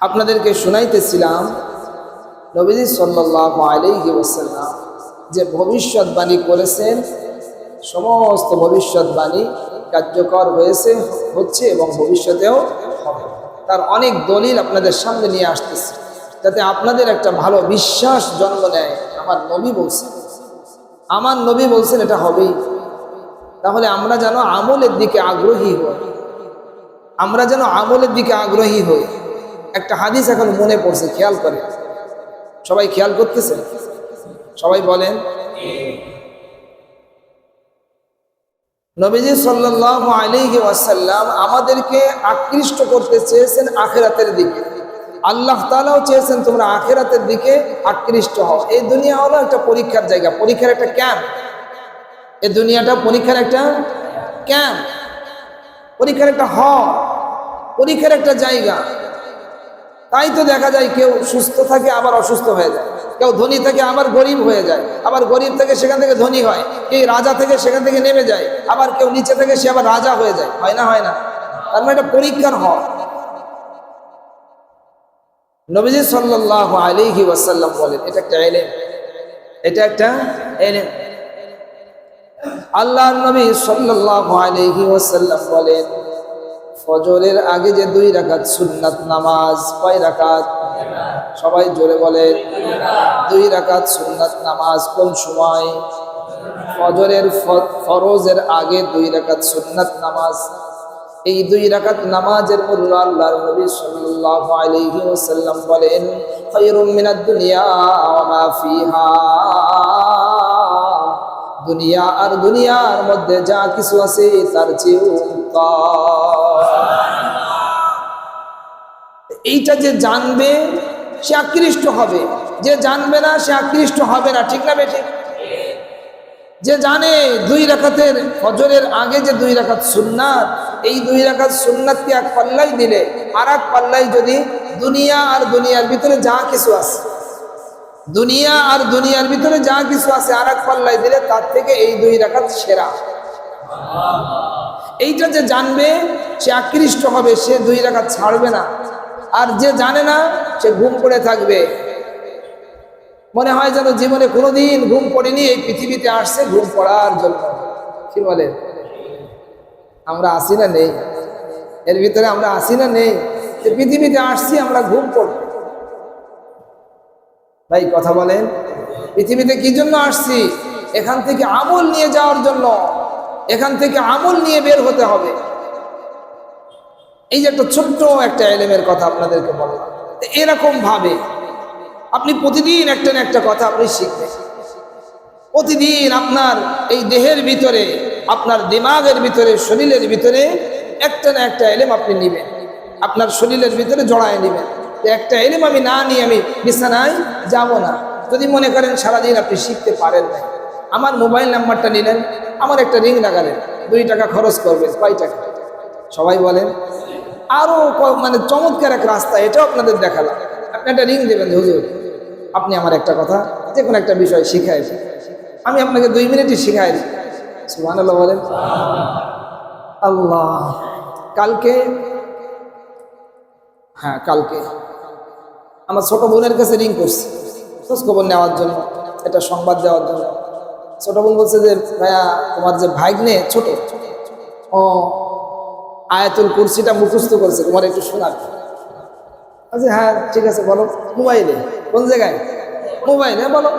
আপনাদেরকে শুনাইতেছিলাম নবীজি সাল্লাহ আলাইহি ওয়াসাল্লাম যে ভবিষ্যৎবাণী করেছেন, সমস্ত ভবিষ্যৎবাণী কার্যকর হয়েছে, হচ্ছে এবং ভবিষ্যতেও হবে। তার অনেক দলিল আপনাদের সামনে নিয়ে আসতেছে, যাতে আপনাদের একটা ভালো বিশ্বাস জন্ম নেয়, আমার নবী বলছেন। আমার নবী বলছেন এটা হবেই। তাহলে আমরা যেন আমলের দিকে আগ্রহী হই। আমরা যেন আমলের দিকে আগ্রহী হই। একটা হাদিস এখন মনে পড়ছে, খেয়াল করে। সবাই খেয়াল করতেছে? সবাই বলেন। নবীজি সাল্লাহ আলাইহি ওয়াসাল্লাম আমাদেরকে আকৃষ্ট করতে চেয়েছেন আখেরাতের দিকে। আল্লাহ তালাও চেয়েছেন তোমরা আখেরাতের দিকে আকৃষ্ট হও। এই দুনিয়া হলো একটা পরীক্ষার জায়গা। পরীক্ষার একটা ক্যাম্প এই দুনিয়াটা পরীক্ষার একটা ক্যাম্প পরীক্ষার একটা হল পরীক্ষার একটা জায়গা। তাই তো দেখা যায় কেউ সুস্থ থাকে, আবার অসুস্থ হয়ে যায়। কেউ ধনী থাকে, আবার গরিব হয়ে যায়। আবার গরিব থেকে সেখান থেকে ধনী হয়। কেউ রাজা থেকে সেখান থেকে নেমে যায়। আবার কেউ নিচে থেকে সে আবার রাজা হয়ে যায়। হয় না হয় না? তার মানে এটা পরীক্ষার হল নবীজি সাল্লাহ আলিহি ওয়াসাল্লাম বলেন, এটা একটা এলেম। এটা একটা এলেম। আল্লাহ নবী সাল্লাহ আলিহি ওয়াসাল্লাম বলেন ফজরের আগে যে দুই রাকাত সুন্নাত নামাজ, কয় রাকাত? সবাই জোরে বলেন দুই রাকাত সুন্নাত নামাজ কোন সময়? ফজরের ফরজের আগে দুই রাকাত সুন্নাত নামাজ। এই দুই রাকাত নামাজের মূল্য আল্লাহর নবী সাল্লাল্লাহু আলাইহি ওয়াসাল্লাম বলেন, খায়রুম মিনাদ দুনিয়া ওয়া মা ফিহা। দুনিয়া আর দুনিয়ার মধ্যে যা কিছু আছে তার চেয়ে এইটা যে জানবে, সে আকৃষ্ট হবে। যে জানবে না, সে আকৃষ্ট হবে না। ঠিক না বেঠিক যে জানে দুই রাকাতের ফজরের আগে যে দুই রাকাত সুন্নাত, এই দুই রাকাত সুন্নাতকে এক পাল্লাই দিলে আর এক পাল্লাই যদি দুনিয়া আর দুনিয়ার ভিতরে যা কিছু আছে, দুনিয়া আর দুনিয়ার ভিতরে যা কিছু আছে আর এক পাল্লাই দিলে, তার থেকে এই দুই রাকাত সেরা। এইটা যে জানবে, সে আকৃষ্ট হবে, সে দুই রাকাত ছাড়বে না। আর যে জানে না, সে ঘুম পড়ে থাকবে। মনে হয় যেন জীবনে কোনোদিন ঘুম পড়েনি, এই পৃথিবীতে আসছে ঘুম পড়ার জন্য। কি বলে? আমরা আসি না নেই? এর ভিতরে আমরা আসি না নেই? যে পৃথিবীতে আসছি, আমরা ঘুম পড়ব। ভাই, কথা বলেন? পৃথিবীতে কি জন্য আসছি? এখান থেকে আমল নিয়ে যাওয়ার জন্য। এখান থেকে আমল নিয়ে বের হতে হবে। এই যে একটা ছোট্ট একটা এলেমের কথা আপনাদেরকে বললাম। এরকম ভাবে আপনি প্রতিদিন একটা না একটা কথা আপনি শিখবেন। প্রতিদিন আপনার এই দেহের ভিতরে, আপনার দিমাগের ভিতরে, শরীরের ভিতরে একটা না একটা এলেম আপনি নেবেন। আপনার শরীরের ভিতরে জড়ায় নেবেন। একটা এলেম আমি না নিয়ে আমি বিছানায় যাব না। যদি মনে করেন সারাদিন আপনি শিখতে পারেন না। আমার মোবাইল নাম্বারটা নিলেন, আমার একটা রিং লাগালেন, দুই টাকা খরচ করবেন, কয় টাকা? সবাই বলেন। আরও মানে চমৎকার এক রাস্তা, এটাও আপনাদের দেখালাম। আপনি একটা রিং দেবেন হুজুর, আপনি আমার একটা কথা যে কোনো একটা বিষয় শিখাই আমি আপনাকে দুই মিনিটই শিখাই দিই। সুবহানাল্লাহ বলেন। আল্লাহ। কালকে? হ্যাঁ কালকে। আমার ছোট বোনের কাছে রিং করছি, খোঁজ খবর নেওয়ার জন্য এটা সংবাদ দেওয়ার জন্য। ছোট বোন বলছে যে, ভাইয়া, তোমার যে ভাগ্নে ছোট, ও আয়াতুল কুরসিটা মুখস্থ করছে। তোমার একটু শোনার আচ্ছা হ্যাঁ ঠিক আছে, বলো। মোবাইলে? কোন জায়গায়? মোবাইলে বলো।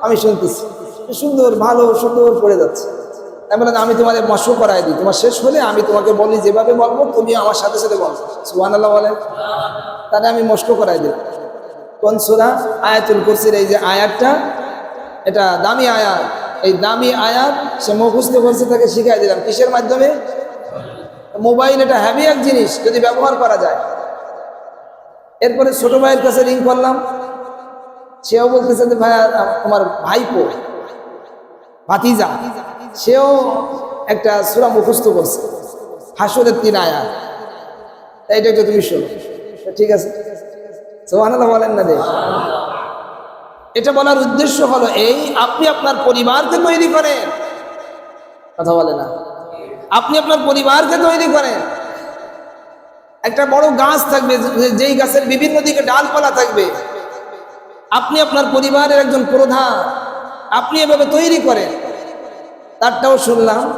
আমি শুনতেছি। সুন্দর, ভালো, সুন্দর পড়ে যাচ্ছে। আমি বললাম আমি তোমাদের মশো করাই দিই। তোমার শেষ হলে আমি তোমাকে বলি, যেভাবে বলব, তুমি আমার সাথে সাথে বলো। সুহান আল্লাহ বলেন। তাহলে আমি মস্ক করাই দিলাম। কোন সুরা? আয়াতুল কুরসির এই যে আয়াতটা, এটা দামি আয়াত। এই দামি আয়াত সে মুখস্থ করছে, তাকে শিখাই দিলাম। কিসের মাধ্যমে? মোবাইল এটা হ্যাভি এক জিনিস, যদি ব্যবহার করা যায়। এরপরে ছোট ভাইয়ের কাছে রিং করলাম। সেও বলতেছে যে, ভাইয়া, তোমার ভাইপো, ভাতিজা। সেও একটা সুরা মুখস্থ করছে, হাসরের তিন আয়া এইটা একটু তুমি শোনো। ঠিক আছে? সোহানাল্লাহ বলেন না দেখ এটা বলার উদ্দেশ্য হলো এই, আপনি আপনার পরিবারকে তৈরি করেন। কথা বলে না। আপনি আপনার পরিবারকে তৈরি করেন। একটা বড় গাছ থাকবে, যেই গাছের বিভিন্ন দিকে ডালপালা থাকবে। আপনি আপনার পরিবারের একজন প্রধান, আপনি এভাবে তৈরি করেন। তারটাও শুনলাম,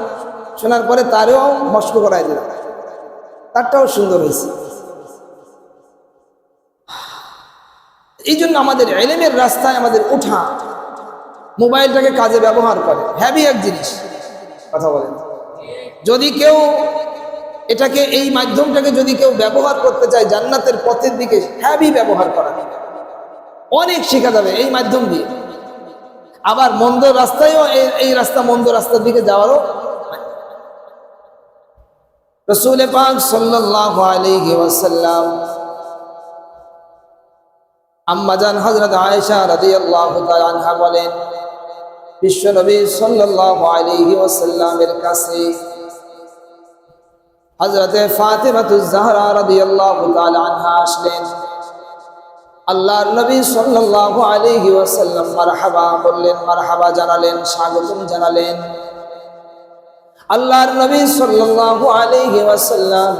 শোনার পরে তারও মস্ক করাই দিলাম। তারটাও সুন্দর হয়েছে। এই জন্য আমাদের এলেমের রাস্তায় আমাদের উঠা, মোবাইলটাকে কাজে ব্যবহার করে। হ্যাভি এক জিনিস, কথা বলেন। যদি কেউ এটাকে, এই মাধ্যমটাকে যদি কেউ ব্যবহার করতে চায়, জান্নাতের পথের দিকে হ্যাভি ব্যবহার করা। অনেক শেখা যাবে এই মাধ্যম দিয়ে। আবার মন্দ রাস্তায়ও এই- রাস্তা মন্দ রাস্তার দিকে যাওয়ারও রসুল পাক সাল্লাল্লাহু আলাইহি আম্মাজান হযরত আয়েশা রাদিয়াল্লাহু তাআলা আনহা বলেন, বিশ্বনবী সাল্লাল্লাহু আলাইহি ওয়াসাল্লামের কাছে হযরতে ফাতিমাতুজ জাহরা রাদিয়াল্লাহু তাআলা আনহা আসলেন। আল্লাহর নবী সাল্লাল্লাহু আলাইহি ওয়াসাল্লাম মারহাবা বললেন, মারহাবা জানালেন, স্বাগতম জানালেন। আল্লাহর নবী সাল্লাল্লাহু আলাইহি ওয়াসাল্লাম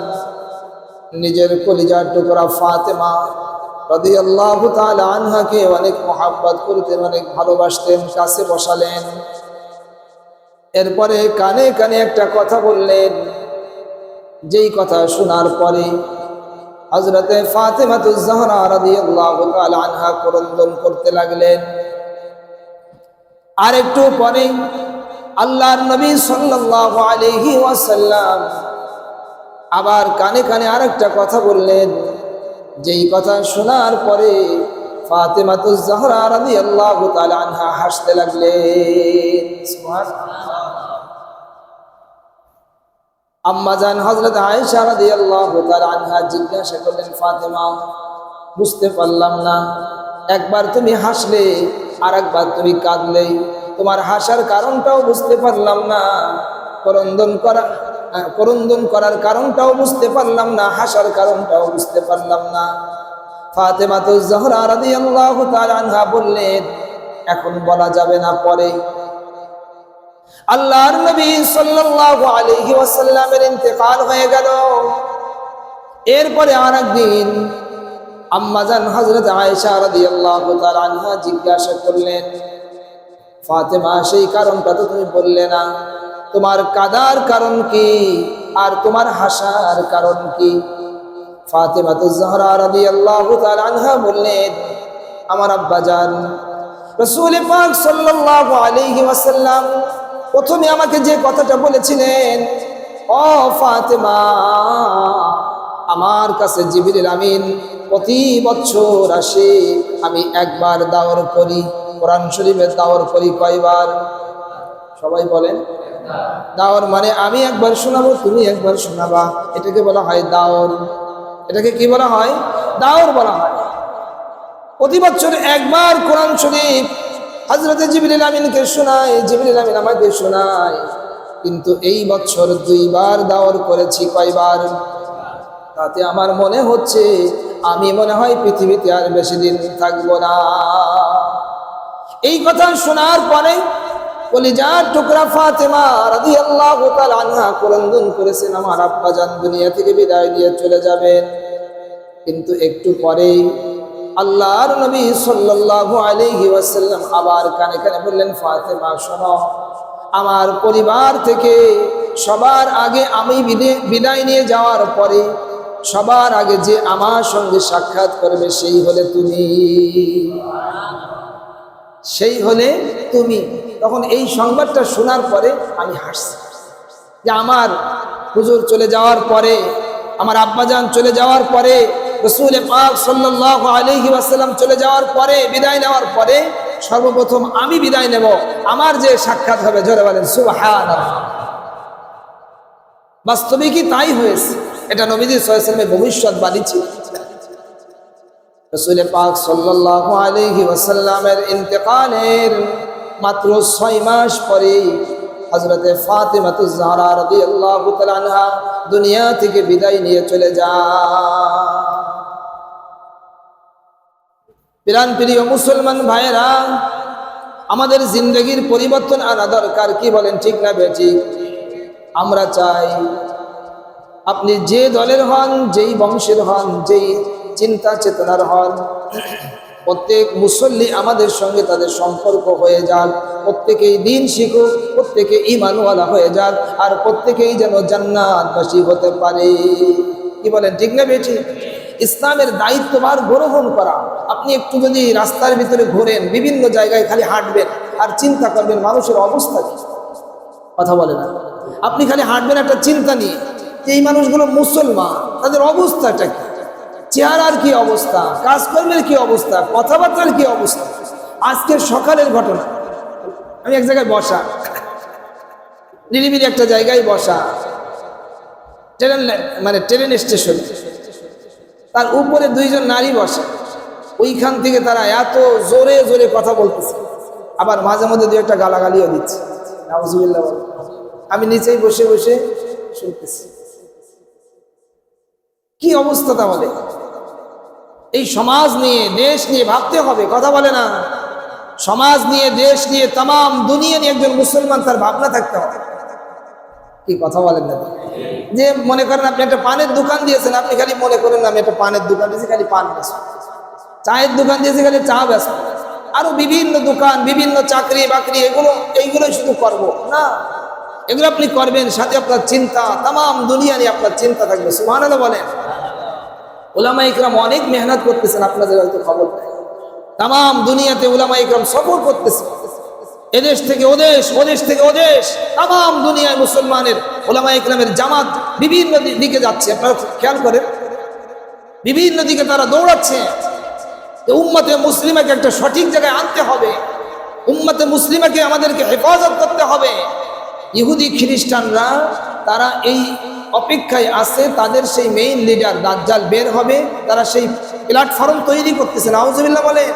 নিজের কলিজার টুকরা ফাতেমা রাদিয়াল্লাহু তাআলা আনহাকে অনেক মহাব্বত করতেন, অনেক ভালোবাসতেন, কাছে বসালেন। এরপরে কানে কানে একটা কথা বললেন যেই কথা শোনার পরে হজরতে ফাতেমাতুজ জাহরা রাদিয়াল্লাহু আনহা করন্দন করতে লাগলেন। আর একটু পরে আল্লাহর নবী আলাইহি ওয়াসাল্লাম আবার কানে কানে আরেকটা কথা বললেন। যেই কথা শোনার পরে ফাতেমাতুজ জাহরা রাদিয়াল্লাহু তাআলা আনহা হাসতে লাগলেন। সুবহানাল্লাহ আম্মাজান হজরত আয়েশা রাদিয়াল্লাহু তাআলা আনহা জিজ্ঞাসা করলেন, ফাতেমা, বুঝতে পারলাম না। একবার তুমি হাসলে আর একবার তুমি কাঁদলে। তোমার হাসার কারণটাও বুঝতে পারলাম না। করন্দন করা করন্দন করার কারণটাও বুঝতে পারলাম না, হাসার কারণটাও বুঝতে পারলাম না। ফাতেমা তো জহরা রাদিয়াল্লাহু তাআলা আনহা বললেন, এখন বলা যাবে না পরে। আল্লাহর নবী সাল্লাল্লাহু আলাইহি ওয়াসাল্লামের ইন্তেকাল হয়ে গেল। এরপরে আরেকদিন আম্মাজান হযরত আয়েশা রাদিয়াল্লাহু তাআলা আনহা জিজ্ঞাসা করলেন, ফাতেমা, সেই কারণটা তো তুমি বললে না। তোমার কাদার কারণ কি? আর তোমার হাসার কারণ কি? ফাতেমা তো জাহরা রাদিয়াল্লাহু তাআলা আনহা বললেন, আমার আব্বা আব্বাজান রাসূল পাক সাল্লাল্লাহু আলাইহি ওয়াসাল্লাম প্রথমে আমাকে যে কথাটা বলেছিলেন, ও ফাতেমা, আমার কাছে জিবরিল আমিন প্রতি বছর আসে। আমি একবার দাওয়ার করি, কোরআন শরীফের দাওয়ার করি কয়বার? সবাই বলেন দাওয়ার মানে আমি একবার শোনাবো, তুমি একবার শোনাবা। এটাকে বলা হয় দাওর এটাকে কি বলা হয়? দাওর বলা হয়। প্রতি বছর একবার কোরআন শরীফ হজরতে জিবরিল আমিনকে শোনায়, জিবরিল আমিন আমাকে শোনায়, কিন্তু এই বছর দুইবার দাওয়ার করেছি কয়বার? তাতে আমার মনে হচ্ছে আমি মনে হয় পৃথিবীতে আর বেশি দিন থাকব না। এই কথা শোনার পরে কলিজার টুকরা ফাতেমা আনহা করন্দন করেছেন, আমার আব্বা জান দুনিয়া থেকে বিদায় দিয়ে চলে যাবেন। কিন্তু একটু পরেই আল্লাহর নবী সাল্লাল্লাহু আলাইহি ওয়াসাল্লাম আবার কানে কানে বললেন, ফাতেমা, শোনো, আমার পরিবার থেকে সবার আগে আমি বিদে- বিদায় নিয়ে যাওয়ার পরে সবার আগে যে আমার সঙ্গে সাক্ষাৎ করবে সেই হলে তুমি। সেই হলে তুমি। তখন এই সংবাদটা শোনার পরে আমি হাসছি। যে আমার হুজুর চলে যাওয়ার পরে, আমার আব্বাজান চলে যাওয়ার পরে রসুল পাক সাল্লাল্লাহু আলাইহি ওয়াসাল্লাম চলে যাওয়ার পরে, বিদায় নেওয়ার পরে সর্বপ্রথম আমি বিদায় নেব। আমার যে সাক্ষাৎ হবে, জোরে বলেন, সুবহানাল্লাহ। বাস্তবিকই তাই হয়েছে? এটা নবীজি সাল্লামের ভবিষ্যৎবাণী ছিল। রসুল পাক সাল্লাল্লাহু আলাইহি ওয়াসাল্লামের ইন্তেকালের মাত্র ছয় মাস পরে হজরতে ফাতেমাতু জাহরা রাদিয়াল্লাহু তাআলা আনহা দুনিয়া থেকে বিদায় নিয়ে চলে যান। প্রাণ প্রিয় মুসলমান ভাইয়েরা, আমাদের জিন্দগির পরিবর্তন আনা দরকার, কি বলেন ঠিক না বেঠিক আমরা চাই আপনি যে দলের হন, যেই বংশের হন, যেই চিন্তা চেতনার হন, প্রত্যেক মুসল্লি আমাদের সঙ্গে তাদের সম্পর্ক হয়ে যাক, প্রত্যেকেই দিন শিখুক, প্রত্যেকে ইমানওয়ালা হয়ে যাক, আর প্রত্যেকেই যেন জান্নাতবাসী হতে পারে। কি বলেন ঠিক না বেঠি ইসলামের দায়িত্বভার গ্রহণ করা। আপনি একটু যদি রাস্তার ভিতরে ঘোরেন, বিভিন্ন জায়গায় খালি হাঁটবেন, আর চিন্তা করবেন মানুষের অবস্থা কি। কথা বলে না। আপনি খালি হাঁটবেন একটা চিন্তা নিয়ে এই মানুষগুলো মুসলমান, তাদের অবস্থাটা কি? চেহারার কি অবস্থা? কাজকর্মের কি অবস্থা? কথাবার্তার কি অবস্থা? আজকের সকালের ঘটনা। আমি এক জায়গায় বসা। নিরিবিলি একটা জায়গায় বসা। ট্রেন মানে ট্রেন স্টেশন। তার উপরে দুইজন নারী বসে। ওইখান থেকে তারা এত জোরে জোরে কথা বলতেছে। আবার মাঝে মধ্যে দু একটা গালাগালিও দিচ্ছে। আমি নিচেই বসে বসে শুনতেছি। কি অবস্থা তাহলে? এই সমাজ নিয়ে, দেশ নিয়ে ভাবতে হবে, কথা বলে না। সমাজ নিয়ে, দেশ নিয়ে তাম দুনিয়া নিয়ে একজন মুসলমান তার ভাবনা থাকতে হবে। কি কথা বলেন না যে মনে করেন আপনি একটা পানের দোকান দিয়েছেন, আপনি খালি মনে করেন আমি একটা পানের দোকান দিয়েছি, খালি পান বেশ চায়ের দোকান দিয়েছি, খালি চা বেশ আরও বিভিন্ন দোকান, বিভিন্ন চাকরি বাকরি, এগুলো, এইগুলোই শুধু করব। না, এগুলো আপনি করবেন, সাথে আপনার চিন্তা তাম দুনিয়া নিয়ে আপনার চিন্তা থাকবে। সুমান বলেন। ওলামা ইকরাম অনেক মেহনত করতেছেন, আপনাদের হয়তো খবর নেই। তাম দুনিয়াতে ওলামা ইকরাম সফর করতেছে এদেশ থেকে ওদেশ ওদেশ থেকে ওদেশ। তাম দুনিয়ায় মুসলমানের ওলামা ইকরামের জামাত বিভিন্ন দিকে যাচ্ছে। আপনারা খেয়াল করেন। বিভিন্ন দিকে তারা দৌড়াচ্ছে। উম্মতে মুসলিমাকে একটা সঠিক জায়গায় আনতে হবে। উম্মতে মুসলিমাকে আমাদেরকে হেফাজত করতে হবে। ইহুদি, খ্রিস্টানরা তারা এই অপেক্ষায় আছে। তাদের সেই মেইন লিডার দাজ্জাল বের হবে। তারা সেই প্ল্যাটফর্ম তৈরি করতেছে। নাউজুবিল্লাহ বলে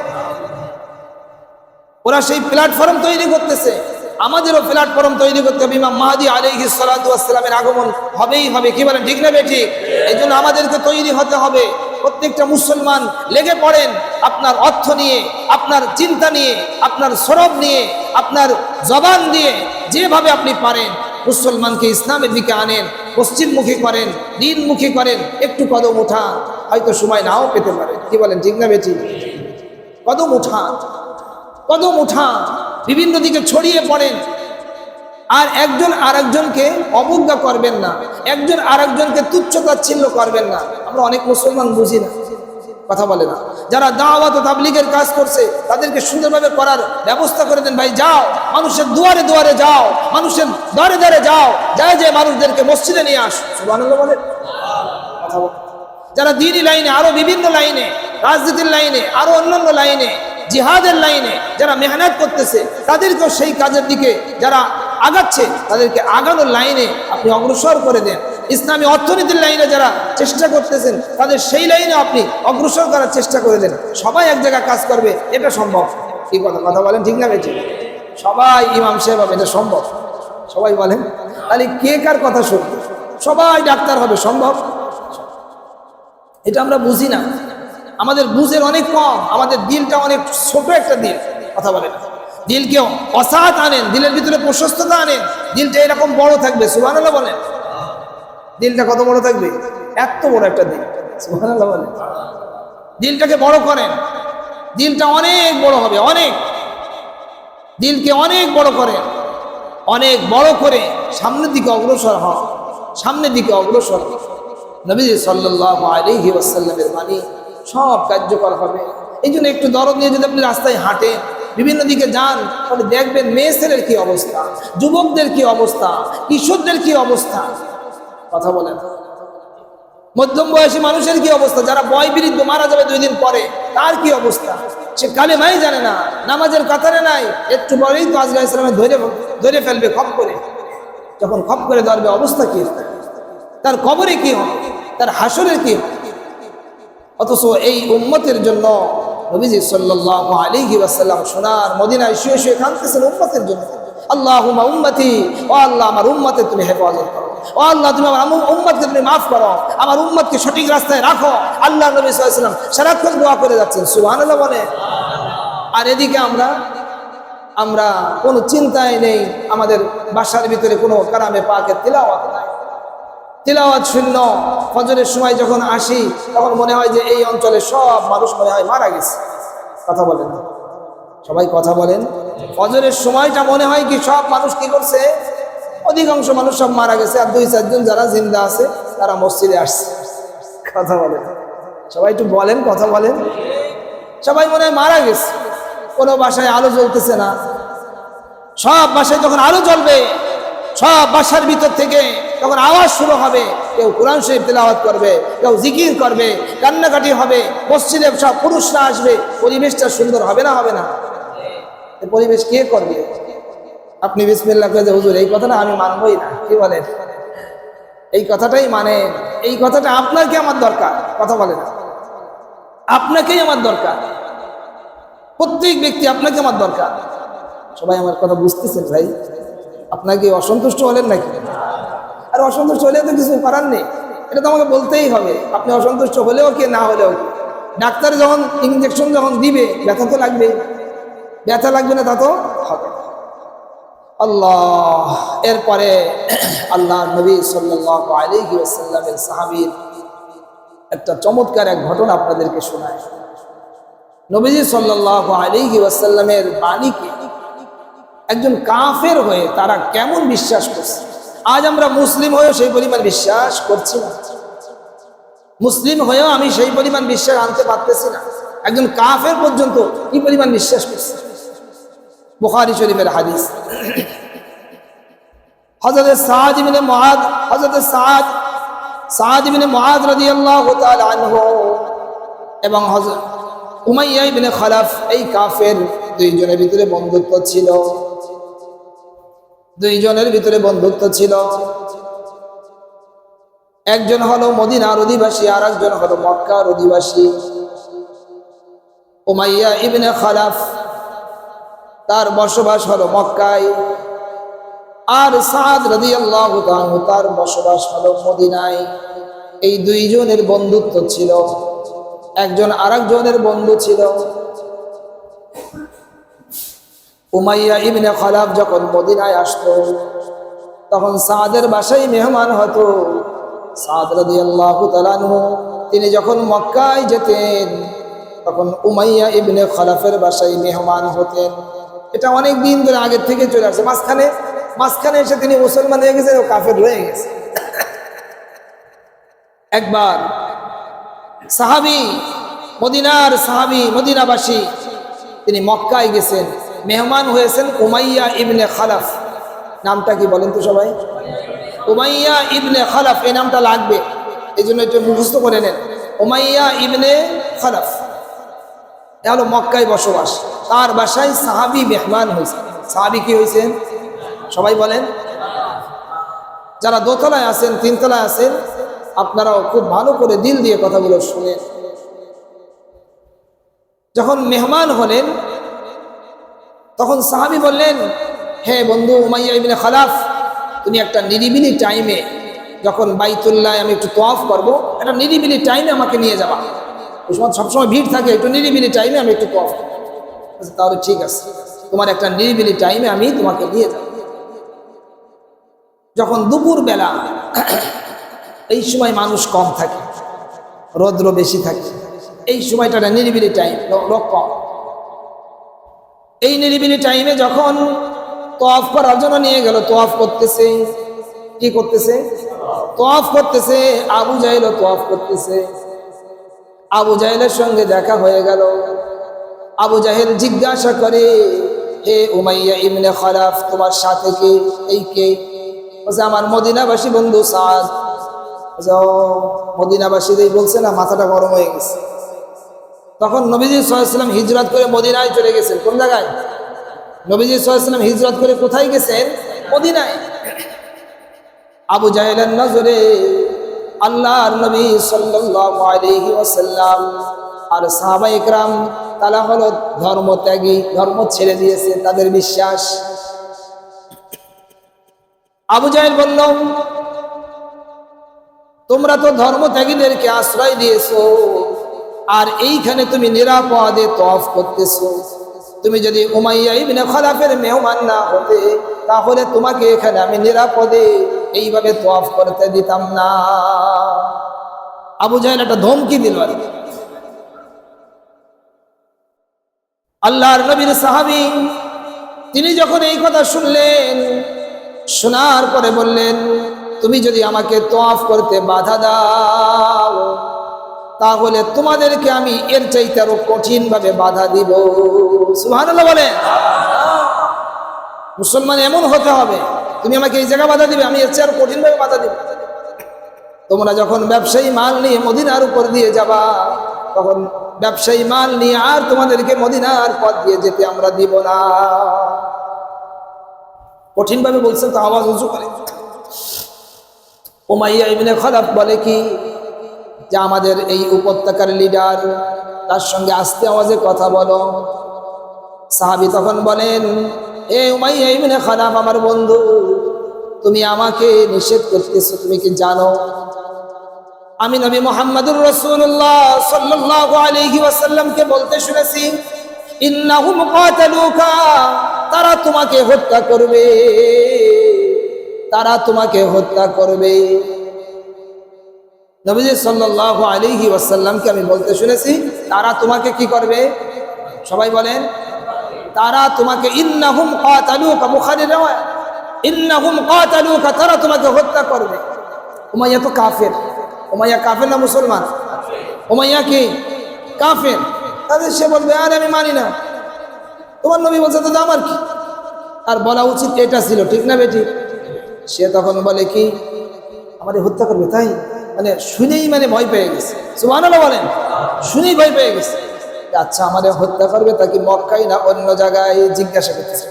ওরা সেই প্ল্যাটফর্ম তৈরি করতেছে। আমাদেরও প্ল্যাটফর্ম তৈরি করতে হবে। ইমাম মাহাদি আলাইহি সালামের আগমন হবেই হবে। কি বলেন, ঠিক না বেঠিক এই জন্য আমাদেরকে তৈরি হতে হবে। প্রত্যেকটা মুসলমান লেগে পড়েন আপনার অর্থ নিয়ে, আপনার চিন্তা নিয়ে, আপনার সরব নিয়ে, আপনার জবান দিয়ে যেভাবে আপনি পারেন, মুসলমানকে ইসলামের দিকে আনেন, পশ্চিমমুখী করেন, দিনমুখী করেন, একটু কদম উঠা হয়তো সময় নাও পেতে পারেন কি বলেন, ঠিক না বেঠিক কদম উঠা কদম উঠা, বিভিন্ন দিকে ছড়িয়ে পড়েন। আর একজন আরেকজনকে অবজ্ঞা করবেন না। একজন আরেকজনকে তুচ্ছ তাচ্ছিল্য করবেন না। আমরা অনেক মুসলমান বুঝি না। কথা বলে না। যারা দাওয়াত তাবলিগের কাজ করছে, তাদেরকে সুন্দরভাবে করার ব্যবস্থা করে দেন, ভাই, যাও। মানুষের দুয়ারে দুয়ারে যাও। মানুষের দ্বারে দ্বারে যাও। যায় যে মানুষদেরকে মসজিদে নিয়ে আস। কথা বলে। যারা দিনই লাইনে, আরও বিভিন্ন লাইনে, রাজনীতির লাইনে, আরও অন্যান্য লাইনে জিহাদের লাইনে যারা মেহনত করতেছে, তাদেরকেও সেই কাজের দিকে যারা আগাচ্ছে, তাদেরকে আগানোর লাইনে আপনি অগ্রসর করে দেন। ইসলামী অর্থনীতির লাইনে যারা চেষ্টা করতেছেন, তাদের সেই লাইনে আপনি অগ্রসর করার চেষ্টা করে দেন। সবাই এক জায়গায় কাজ করবে, এটা সম্ভব। কি কথা কথা বলেন ঠিক না বেঠিক? সবাই ইমাম সাহেব হবে, এটা সম্ভব। সবাই বলেন, তাহলে কে কার কথা শুনবে? সবাই ডাক্তার হবে, সম্ভব? এটা আমরা বুঝি না। আমাদের বুঝের অনেক কম, আমাদের দিলটা অনেক ছোট একটা দিল, কথা বলে না। দিলকে অসাত আনেন, দিলের ভিতরে প্রশস্ততা আনেন, দিলটা এরকম বড় থাকবে, সুবহানাল্লাহ বলেন। দিলটা কত বড় থাকবে? এত বড় একটা দিল, সুবহানাল্লাহ বলেন। দিলটাকে বড় করেন, দিলটা অনেক বড় হবে, অনেক। দিলকে অনেক বড় করেন অনেক বড় করে সামনের দিকে অগ্রসর হন সামনের দিকে অগ্রসর নবী সাল্লাল্লাহু আলাইহি ওয়াসাল্লামের বাণী সব কার্যকর হবে। এই জন্য একটু দরদ নিয়ে যদি আপনি রাস্তায় হাঁটেন, বিভিন্ন দিকে যান, তাহলে দেখবেন মেয়ে ছেলের কি অবস্থা, যুবকদের কি অবস্থা, কিশোরদের কি অবস্থা। কথা বলেন। মধ্যম বয়সী মানুষের কি অবস্থা, যারা বয় বিরুদ্ধ মারা যাবে দুই দিন পরে, তার কি অবস্থা? সে কালে মাই জানে না, নামাজের কাতারে নাই, একটু পরেই তো আজরা ইসলামে ধরে ধরে ফেলবে খপ করে। যখন খপ করে ধরবে, অবস্থা কি? তার কবরে কি হবে? তার হাসরের কি হবে? অথচ এই উম্মতের জন্য নবীজি সাল্লাল্লাহু আলাইহি ওয়াসাল্লাম সোনার মদিনায় শুয়ে শুয়ে কাঁদতেছেন উম্মতের জন্য। আল্লাহুম্মা উম্মতি, ও আল্লাহ আমার উম্মতের তুমি হেফাজত করো। ও আল্লাহ তুমি আমার উম্মতকে তুমি মাফ করো। আমার উম্মতকে সঠিক রাস্তায় রাখো। আল্লাহ নবী ওয়াসাল্লাম সারাক্ষণ দোয়া করে যাচ্ছেন, সুবহানাল্লাহ বলে। আর এদিকে আমরা আমরা কোনো চিন্তায় নেই, আমাদের বাসার ভিতরে কোনো কারামে পাকে তিলাওয়াত তিলাওয়াত শূন্য। ফজরের সময় যখন আসি, তখন মনে হয় যে এই অঞ্চলে সব মানুষ মনে হয় মারা গেছে। কথা বলেন। সবাই কথা বলেন। ফজরের সময়টা মনে হয় কি সব মানুষ কি করছে? অধিকাংশ মানুষ সব মারা গেছে আর দুই, চারজন যারা জিন্দা আছে, তারা মসজিদে আসছে। কথা বলেন। সবাই একটু বলেন, কথা বলেন। সবাই মনে হয় মারা গেছে। কোনো বাসায় আলো জ্বলতেছে না। সব বাসায় যখন আলো জ্বলবে সব বাসার ভিতর থেকে তখন আওয়াজ শুরু হবে, কেউ কোরআন শরীফ তেলাওয়াত করবে, কেউ জিকির করবে, কান্নাকাটি হবে, মসজিদে সব পুরুষরা আসবে, পরিবেশটা সুন্দর হবে না হবে না? পরিবেশ কে করবে? আপনি বিসমিল্লাহ করে হুজুর, এই কথাটা আমি মানবই না, কি বলেন? এই কথাটাই মানে এই কথাটা আপনাকে আমার দরকার, কথা বলেন। আপনাকেই আমার দরকার। প্রত্যেক ব্যক্তি আপনাকে আমার দরকার। সবাই আমার কথা বুঝতেছেন ভাই? আপনাকে অসন্তুষ্ট হলেন নাকি? আর অসন্তুষ্ট হলে তো কিছু করার নেই। এটা তো আমাকে বলতেই হবে। আপনি অসন্তুষ্ট হলেও কে, না হলেও ডাক্তার যখন ইঞ্জেকশন যখন দিবে, ব্যথা তো লাগবে। ব্যথা লাগবে না তা তো হবে আল্লাহ, এরপরে আল্লাহ নবী সাল্লাহ সাহাবির একটা চমৎকার এক ঘটনা আপনাদেরকে শোনায়। নবীজি সাল্লাহ আলিহি ওয়াসাল্লামের বাণীকে একজন কাফের হয়ে তারা কেমন বিশ্বাস করছে? আজ আমরা মুসলিম হয়েও সেই পরিমাণ বিশ্বাস করছি না। মুসলিম হয়েও আমি সেই পরিমাণ বিশ্বাস আনতে পারতেছি না। একজন কাফের পর্যন্ত কি পরিমাণ বিশ্বাস করছে? বুখারি শরীফের হাদিস। হজরত সাদ ইবনে মুআদ হজরত সাদ সাদ ইবনে রাদিয়াল্লাহু তাআলা আনহু এবং হযরত উমাইয়া ইবনে খালাফ, এই কাফের দুইজনের ভিতরে বন্ধুত্ব ছিল। দুইজনের ভিতরে বন্ধুত্ব ছিল। একজন হলো মদিনার অধিবাসী আর একজন হলো মক্কার অধিবাসী। উমাইয়া ইবনে খালাফ, তার বসবাস হলো মক্কায়। আর সাদ রাদিয়াল্লাহু তাআলা, তার বসবাস হলো মদিনায়। এই দুইজনের বন্ধুত্ব ছিল। একজন আরেকজনের বন্ধু ছিল। উমাইয়া ইবনে খালাফ যখন মদিনায় আসতো, তখন সাদের বাসায় মেহমান হতো। তিনি যখন মক্কায় যেতেন, তখন উমাইয়া ইবনে খালাফের বাসায় মেহমান হতেন। এটা অনেক দিন ধরে আগের থেকে চলে আসছে মাঝখানে মাঝখানে এসে তিনি মুসলমান হয়ে গেছেন ও কাফের রয়ে গেছে। একবার সাহাবি, মদিনার সাহাবি, মদিনাবাসী তিনি মক্কায় গেছেন। মেহমান হয়েছেন উমাইয়া ইবনে খালাফ। নামটা কি বলেন তো সবাই? উমাইয়া ইবনে খালাফ, এই নামটা লাগবে। এই জন্য একটু মুখস্থ করে নেন। উমাইয়া ইবনে খালাফ। এ হলো মক্কায় বসবাস। তার বাসায় সাহাবি মেহমান হয়েছে। সাহাবি কি হয়েছেন? সবাই বলেন। যারা দোতলায় আছেন, তিনতলায় আছেন, আপনারাও খুব ভালো করে দিল দিয়ে কথাগুলো শুনেন। যখন মেহমান হলেন তখন সাহাবি বললেন, হে বন্ধু উমাইয়া ইবনে খালাফ, তুমি একটা নিরিবিলি টাইমে যখন বাইতুল্লাহ আমি একটু তোয়াফ করব, একটা নিরিবিলি টাইমে আমাকে নিয়ে যাবা। ওই সময় সবসময় ভিড় থাকে, একটু নিরিবিলি টাইমে আমি একটু তোয়াফ করব। তাহলে ঠিক আছে। তোমার একটা নিরিবিলি টাইমে আমি তোমাকে নিয়ে যাব। যখন দুপুর বেলা এই সময় মানুষ কম থাকে, রৌদ্র বেশি থাকে, এই সময়টা নিরিবিলি টাইম লোক কম এই নিরিবিলি টাইমে যখন তফ করার জন্য নিয়ে গেল তফ করতেছে। কি করতেছে? তফ করতেছে আবু জাহেলও তফ করতেছে। আবু জাহেলের সঙ্গে দেখা হয়ে গেল। আবু জাহেল জিজ্ঞাসা করে হে উমাইয়া ইমনে খালাফ তোমার সাথে কে? এই কে? বলছে আমার মদিনাবাসী বন্ধু বলছে, মদিনাবাসীদের বলছে না মাথাটা গরম হয়ে গেছে। তখন নবীজি সাল্লাম হিজরত করে মদিনায় চলে গেছেন। কোন জায়গায়? নবীজি সাল্লাম হিজরত করে কোথায় গেছেন? মদিনায়। আবু জাহেলের নজরে আল্লাহর নবী আলাইহি আর সাহাবা তারা হলো ধর্ম ত্যাগী, ধর্ম ছেড়ে দিয়েছে তাদের বিশ্বাস। আবু জাহেল বলল, তোমরা তো ধর্ম ত্যাগীদেরকে আশ্রয় দিয়েছ। আর এইখানে তুমি নিরাপদে তফ করতেছো তুমি যদি উমাইয়া খলাফের মেহমান না হতে, তাহলে তোমাকে এখানে আমি নিরাপদে এইভাবে তোয়াফ করতে দিতাম না আবু জাহেল একটা ধমকি দিল আর। আল্লাহর নবীর সাহাবী, তিনি যখন এই কথা শুনলেন, শোনার পরে বললেন, তুমি যদি আমাকে তোয়াফ করতে বাধা দাও তাহলে তোমাদেরকে আমি এর চাইতে আরও কঠিন ভাবে বাধা দিব। সুবহানাল্লাহ বলে। মুসলমান এমন হতে হবে, তুমি আমাকে এই জায়গা বাধা দিবে, আমি এর চেয়ে আরও কঠিন ভাবে বাধা দিব। তোমরা যখন ব্যবসায়ী মাল নিয়ে মদিনার উপর দিয়ে যাবা, তখন ব্যবসায়ী মাল নিয়ে আর তোমাদেরকে মদিনার পথ দিয়ে যেতে আমরা দিব না। কঠিন ভাবে বলছে তো আওয়াজ উঁচু করে। ওমাইয়া ইবনে খলাফ বলে কি যে আমাদের এই উপত্যকার লিডার তার সঙ্গে আস্তে আওয়াজে কথা বলো। সাহাবি তখন বলেন, এ উমাইয়া ইবনে খলাফ, আমার বন্ধু, তুমি আমাকে নিষেধ করতেছো, তুমি কি জানো? আমি নবী মোহাম্মদুর রসুল্লাহ সাল্লাল্লাহু আলাইহি ওয়াসাল্লামকে বলতে শুনেছি তারা তোমাকে হত্যা করবে। তারা তোমাকে হত্যা করবে। নবীজি সাল্লাল্লাহু আলাইহি ওয়াসাল্লামকে আমি বলতে শুনেছি, তারা তোমাকে কি করবে? সবাই বলেন, তারা তোমাকে ইন্নাহুম ইন্নাহুম তারা তোমাকে হত্যা করবে। উমাইয়া তো কাফের। উমাইয়া কাফের না মুসলমান? উমাইয়া কি? কাফের। তাহলে সে বলবে, আরে, আমি মানি না। তোমার নবী বলছে, তো আমার কি? আর বলা উচিত এটা ছিল, ঠিক না বেটি? সে তখন বলে কি আমাদের হত্যা করবে, তাই? মানে শুনেই মানে ভয় পেয়ে গেছে। সুবহানাল্লাহ বলেন, শুনেই ভয় পেয়ে গেছে। আচ্ছা আমাদের হত্যা করবে তা কি মক্কাই না অন্য জায়গায়? জিজ্ঞাসা করতেছে।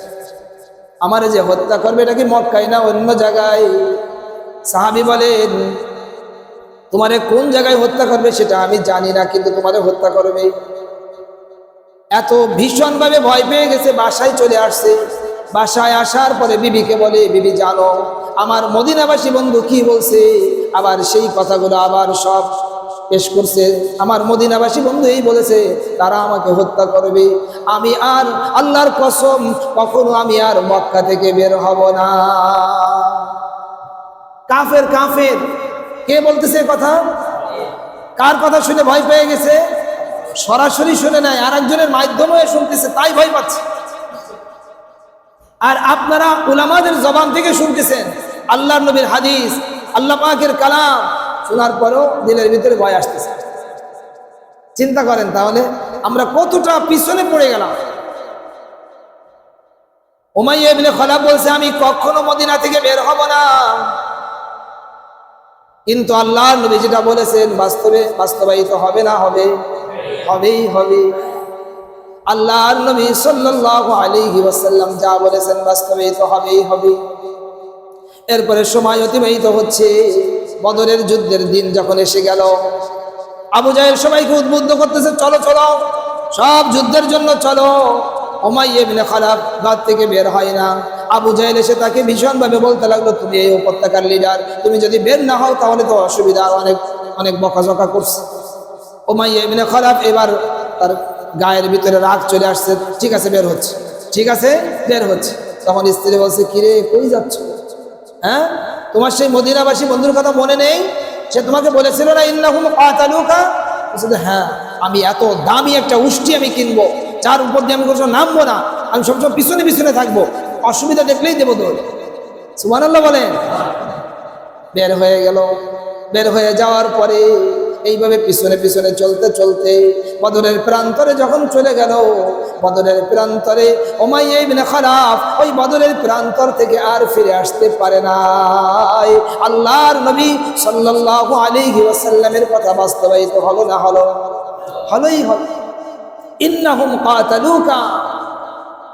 আমারে যে হত্যা করবে এটা কি মক্কাই না অন্য জায়গায়? সাহাবি বলেন, তোমারে কোন জায়গায় হত্যা করবে সেটা আমি জানি না, কিন্তু তোমারে হত্যা করবে। এত ভীষণভাবে ভয় পেয়ে গেছে, বাসায় চলে আসছে। বাসায় আসার পরে বিবিকে বলে, বিবি, জানো, আমার মদিনাবাসী বন্ধু কি বলছে? আবার সেই কথাগুলো আবার সব পেশ করছে। আমার মদিনাবাসী বন্ধু এই বলেছে, তারা আমাকে হত্যা করবে। আমি আর আল্লাহর কসম, কখনো আমি আর মক্কা থেকে বের হব না। কাফের কাফের, কে বলতেছে কথা? কার কথা শুনে ভয় পেয়ে গেছে? সরাসরি শুনে নাই আর একজনের মাধ্যমে শুনতেছে, তাই ভয় পাচ্ছে। আর আপনারা উলামাদের জবান থেকে শুনতেছেন। আল্লাহ নবীর হাদিস, আল্লাহ পাকের কালাম, শোনার পরেও দিলের ভিতরে ভয় আসতেছে। চিন্তা করেন তাহলে, আমরা কতটা পিছনে পড়ে গেলাম। ইবনে খলাফ বলছে, আমি কখনো মদিনা থেকে বের হব না। কিন্তু আল্লাহ নবী যেটা বলেছেন, বাস্তবে বাস্তবায়িত হবে না, হবে, হবেই হবে। আল্লাহর নবী সাল্লাল্লাহু আলাইহি ওয়াসাল্লাম যা বলেছেন বাস্তবায়িত হবেই হবে। এরপরে সময় অতিবাহিত হচ্ছে। বদরের যুদ্ধের দিন যখন এসে গেল। আবু জাহেল সবাইকে উদ্বুদ্ধ করতেছে, চলো চলো, সব যুদ্ধের জন্য চলো। ওমাইয়া ইবনে খালাফ ঘর থেকে বের হয় না। আবু জাহেল এসে তাকে ভীষণভাবে বলতে লাগল, তুমি এই উপত্যকার লিডার তুমি যদি বের না হও তাহলে তো অসুবিধা, অনেক অনেক বকাঝকা করছে। ওমাইয়া ইবনে খালাফ এবার তার গায়ের ভিতরে রাগ চলে আসছে, ঠিক আছে, বের হচ্ছে। ঠিক আছে, বের হচ্ছে। তখন স্ত্রী বলছে, কিরে, কই যাচ্ছ? হ্যাঁ? তোমার সেই মদিনাবাসী বন্ধুর কথা মনে নেই? সে তোমাকে বলেছিল না, ইন্নাহুম কাতালুকা হ্যাঁ আমি এত দামি একটা উষ্টি আমি কিনবো, যার উপর দিয়ে আমি নামবো না, আমি সবসময় পিছনে পিছনে থাকব, অসুবিধা দেখলেই দেবো তোর। সুবহানাল্লাহ বলেন। বের হয়ে গেল। বের হয়ে যাওয়ার পরে এইভাবে পিছনে পিছনে চলতে চলতে বদরের প্রান্তরে যখন চলে গেল, বদরের প্রান্তরে ওমাইয়া ইবনে খারাপ ওই বদরের প্রান্তর থেকে আর ফিরে আসতে পারে নাই। আল্লাহর নবী সাল্লাল্লাহু আলাইহি ওয়াসাল্লামের কথা বাস্তবায়িত হলো না হলো? হলোই হলো। ইন্নাহুম কাতালুকা।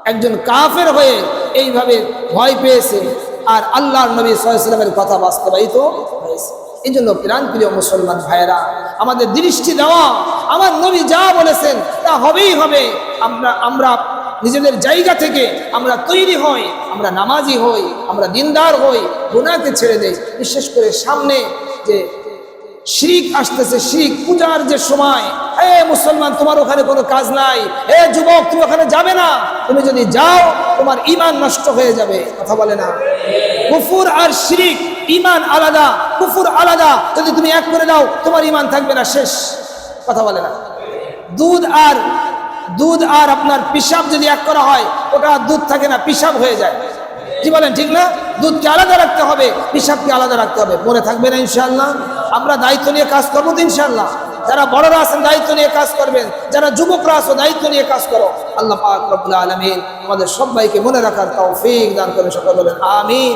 একজন কাফের হয়ে এইভাবে ভয় পেয়েছে আর আল্লাহর নবী সাল্লামের কথা বাস্তবায়িত হয়েছে। এই জন্য প্রাণ প্রিয় মুসলমান ভাইয়েরা, আমাদের দৃষ্টি দেওয়া, আমার নবী যা বলেছেন তা হবেই হবে। আমরা আমরা নিজেদের জায়গা থেকে আমরা তৈরি হই, আমরা নামাজি হই, আমরা দিনদার হই গুনাকে ছেড়ে দেই। বিশেষ করে সামনে যে শিখ আসতেছে শিখ পূজার যে সময়, এ মুসলমান, তোমার ওখানে কোনো কাজ নাই। এ যুবক, তুমি ওখানে যাবে না। তুমি যদি যাও, তোমার ইমান নষ্ট হয়ে যাবে। কথা বলে না। কুফুর আর শিরিক ইমান আলাদা, কুফুর আলাদা। যদি তুমি এক করে দাও, তোমার ইমান থাকবে না, শেষ। কথা বলে না। দুধ আর দুধ আর আপনার পিসাব যদি এক করা হয়, ওটা দুধ থাকে না পিসাব হয়ে যায়। কি বলেন, ঠিক না? দুধকে আলাদা রাখতে হবে পিসাবকে আলাদা রাখতে হবে। মনে থাকবে না ইনশাল্লাহ আমরা দায়িত্ব নিয়ে কাজ করব তো, ইনশাআল্লাহ। যারা বড়রা আছেন, দায়িত্ব নিয়ে কাজ করবেন। যারা যুবকরা আছো, দায়িত্ব নিয়ে কাজ করো। আল্লাহ আলামিন আমাদের সবাইকে মনে রাখার তৌফিক দান করে সকল বলেন, আমিন।